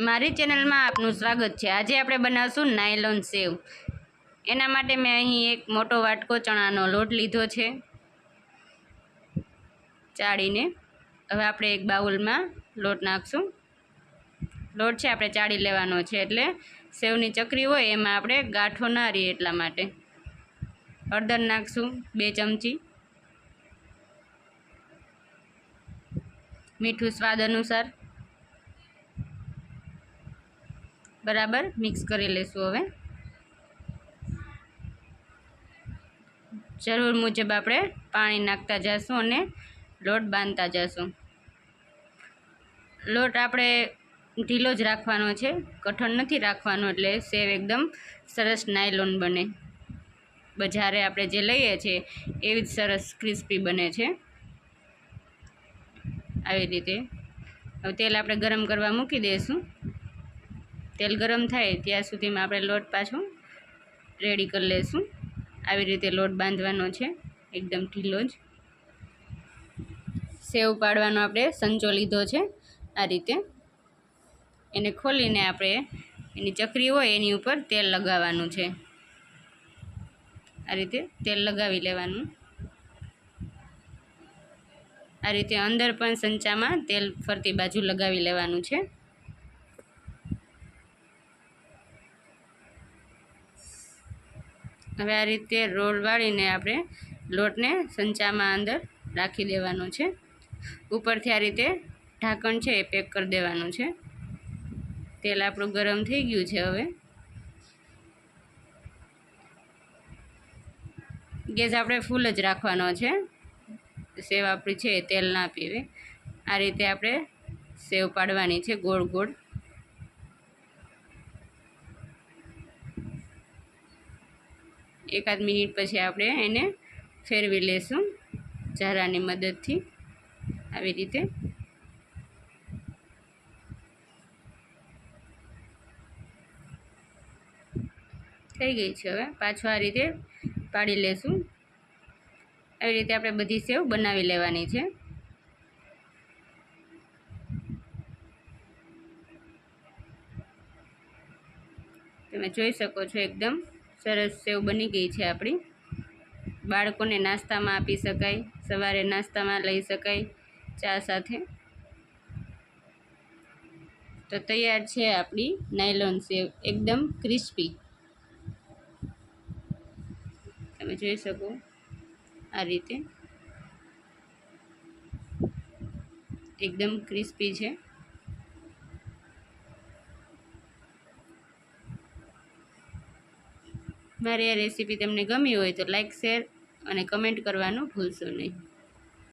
મારી ચેનલમાં આપનું સ્વાગત છે. આજે આપણે બનાવશું નાયલોન સેવ. એના માટે મેં અહીં એક મોટો વાટકો ચણાનો લોટ લીધો છે. ચાળીને. હવે આપણે એક બાઉલમાં લોટ નાખશું. લોટ છે, આપણે ચાળી લેવાનો છે એટલે સેવની ચકરી હોય એમાં આપણે ગાંઠો ના રહીએ એટલા માટે. હળદર નાખશું, બે ચમચી. મીઠું સ્વાદ અનુસાર. બરાબર મિક્સ કરી લઈશું હવે. જરૂર મુજબ આપણે પાણી નાખતા જઈશું અને લોટ બાંધતા જઈશું લોટ આપણે ઢીલો જ રાખવાનો છે, કઠણ નથી રાખવાનો એટલે સેવ એકદમ સરસ નાયલોન બને. બજારે આપણે જે લઈએ છીએ, એવી જ સરસ ક્રિસ્પી બને છે. આવી રીતે. હવે તેલ આપણે ગરમ કરવા મૂકી દઈશું તેલ ગરમ થાય ત્યાં સુધીમાં આપણે લોટ પાછો રેડી કરી લઈશું આવી રીતે લોટ બાંધવાનો છે, એકદમ ઢીલો જ. સેવ પાડવાનો આપણે સંચો લીધો છે, આ રીતે. એને ખોલીને આપણે એની ચકરી હોય એની ઉપર તેલ લગાવવાનું છે. આ રીતે તેલ લગાવી લેવાનું. આ રીતે અંદર પણ સંચામાં તેલ ફરતી બાજુ લગાવી લેવાનું છે. હવે આ રીતે રોલ વાળીને આપણે લોટને સંચામાં અંદર રાખી દેવાનો છે. ઉપરથી આ રીતે ઢાંકણ છે એ પેક કરી દેવાનું છે. તેલ આપણું ગરમ થઈ ગયું છે હવે. ગેસ આપણે ફૂલ જ રાખવાનો છે. સેવ આપણી છે એ તેલ ના પીવે. આ રીતે આપણે સેવ પાડવાની છે ગોળ ગોળ. એકાદ મિનિટ પછી આપણે એને ફેરવી લેશું ઝારાની મદદથી. આવી રીતે. થઈ ગઈ છે હવે. પાછું આ રીતે પાડી લેશું. આવી રીતે આપણે બધી સેવ બનાવી લેવાની છે. તમે જોઈ શકો છો એકદમ. સરસ સેવ બની ગઈ છે આપણી. બાળકોને નાસ્તામાં આપી શકાય, સવારે નાસ્તામાં લઈ શકાય ચા સાથે. તો તૈયાર છે આપણી નાયલોન સેવ, એકદમ ક્રિસ્પી. તમે જોઈ શકો આ રીતે. એકદમ ક્રિસ્પી છે. મારી આ રેસીપી તમને ગમી હોય તો લાઇક શેર અને કમેન્ટ કરવાનું ભૂલશો નહીં.